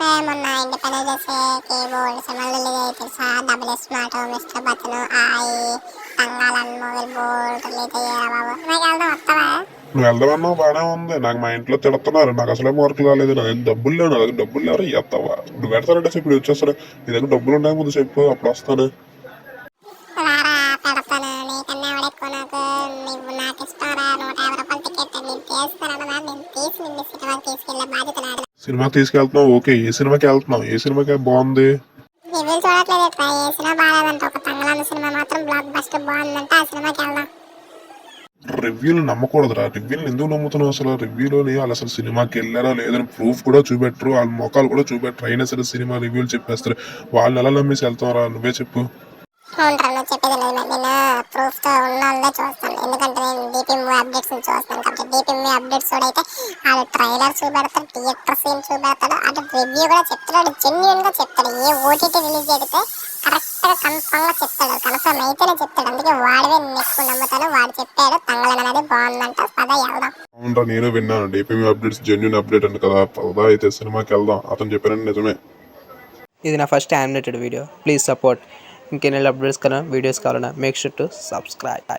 మొన్న ఇండిపెండెన్స్ డేకి బోల్డ్ సినిమాలు తెలుసా? డబుల్ స్మార్ట్ మిస్టర్ బతను ఆయి తంగాలన్ మూవీ బోల్డ్ రిలీజ్ అయ్యారా బాబు? నాకు వెళ్దాం వస్తావా నువ్వు వెళ్దామన్నావు బాగానే ఉంది. నాకు మా ఇంట్లో తిడుతున్నారు. నాకు అసలే మార్కులు రాలేదు. నా దగ్గర డబ్బులు లేవు. నా దగ్గర డబ్బులు లేవు ఎత్తావా నువ్వు పెడతానంటే ఇప్పుడు వచ్చేస్తాను. నీ దగ్గర డబ్బులు ఉన్నాయి ముందు చెప్పు. అప్పుడు వస్తాను. నువ్వు తీసుకెళ్ళే బాధ్యత నాది సినిమాకి తీసుకెళ్తున్నావు? ఓకే ఏ సినిమాకి వెళ్తున్నావు? ఏ సినిమాకి బాగుంది? రివ్యూలు చూడట్లేదు ఎట్లా? ఏ సినిమా బాగాలేదంట. ఒక తంగలాన్న సినిమా మాత్రం బ్లాక్ బస్టర్ బాగుందంట. ఆ సినిమాకి వెళ్దాం. రివ్యూలు నమ్మకూడదురా. రివ్యూలు ఎందుకు నమ్ముతున్నావు అసలు? రివ్యూలోని వాళ్ళు అసలు సినిమాకి వెళ్ళారో లేదని ప్రూఫ్ కూడా చూపెట్టరు. వాళ్ళ మొఖాలు కూడా చూపెట్టరు. అయినా సరే సినిమా రివ్యూలు చెప్పేస్తారు. వాళ్ళని ఎలా నమ్మేసి వెళ్తాం నువ్వే చెప్పు. నువ్వు చెప్పేది లేదు నేను ప్రూఫ్తో ఉన్న వాళ్ళే చూస్తాను. ఎందుకంటే నేను డీపీ మూవీ అప్డేట్స్ చూస్తాను కాబట్టి డీపీ మూవీ అప్డేట్స్ కూడా అయితే ఆడు ట్రైలర్ చూపెడతాడు థియేటర్ సీన్ చూపెడతాడు అటు రివ్యూ కూడా చెప్తాడు జెన్యున్గా చెప్తాడు. ఏ ఓటీటీ రిలీజ్ చేస్తే కరెక్ట్గా కన్ఫర్మ్గా చెప్తాడు కన్ఫర్మ్ అయితేనే చెప్తాడు. అందుకే వాడివే నేను ఎక్కువ నమ్ముతాను వాడు చెప్పాడు తంగళన్ అనేది బాగుందంట. పద వెళ్దాం. అవునరా నేను విన్నాను. డిపిఎం అప్డేట్స్ జెన్యున్ అప్డేట్ అంట కదా. పదా అయితే సినిమాకి వెళ్దాం. అతను చెప్పారని నిజమే. ఇది నా first animated video please support ఇంకేమైనా అప్డేట్స్ కన్నా వీడియోస్ కావాలన్నా మేక్ షూర్ టు సబ్స్క్రైబ్